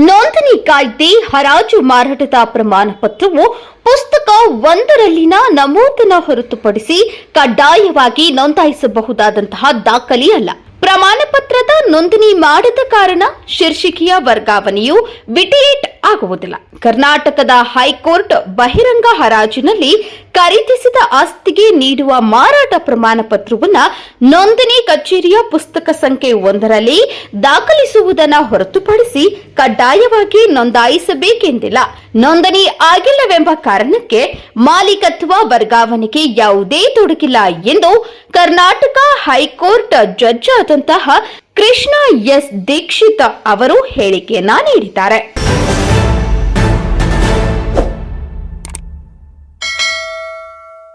ನೋಂದಣಿ ಕಾಯ್ದೆ ಹರಾಜು ಮಾರಾಟದ ಪ್ರಮಾಣ ಪತ್ರವು ಪುಸ್ತಕ ಒಂದರಲ್ಲಿನ ನಮೂದನ ಹೊರತುಪಡಿಸಿ ಕಡ್ಡಾಯವಾಗಿ ನೋಂದಾಯಿಸಬಹುದಾದಂತಹ ದಾಖಲೆಯಲ್ಲ ಪ್ರಮಾಣ ಪತ್ರದ ನೋಂದಣಿ ಮಾಡದ ಕಾರಣ ಶೀರ್ಷಿಕೆಯ ವರ್ಗಾವಣೆಯು ವಿಟಿಯೇಟ್ ಆಗುವುದಿಲ್ಲ. ಕರ್ನಾಟಕದ ಹೈಕೋರ್ಟ್ ಬಹಿರಂಗ ಹರಾಜಿನಲ್ಲಿ ಖರೀದಿಸಿದ ಆಸ್ತಿಗೆ ನೀಡುವ ಮಾರಾಟ ಪ್ರಮಾಣ ಪತ್ರವನ್ನು ನೋಂದಣಿ ಕಚೇರಿಯ ಪುಸ್ತಕ ಸಂಖ್ಯೆ ಒಂದರಲ್ಲಿ ದಾಖಲಿಸುವುದನ್ನು ಹೊರತುಪಡಿಸಿ ಕಡ್ಡಾಯವಾಗಿ ನೋಂದಾಯಿಸಬೇಕೆಂದಿಲ್ಲ. ನೋಂದಣಿ ಆಗಿಲ್ಲವೆಂಬ ಕಾರಣಕ್ಕೆ ಮಾಲೀಕತ್ವ ವರ್ಗಾವಣೆಗೆ ಯಾವುದೇ ತೊಡಗಿಲ್ಲ ಎಂದು ಕರ್ನಾಟಕ ಹೈಕೋರ್ಟ್ ಜಡ್ಜ್ ಆದಂತಹ ಕೃಷ್ಣ ಎಸ್ ದೀಕ್ಷಿತ್ ಅವರು ಹೇಳಿಕೆಯನ್ನ ನೀಡಿದ್ದಾರೆ.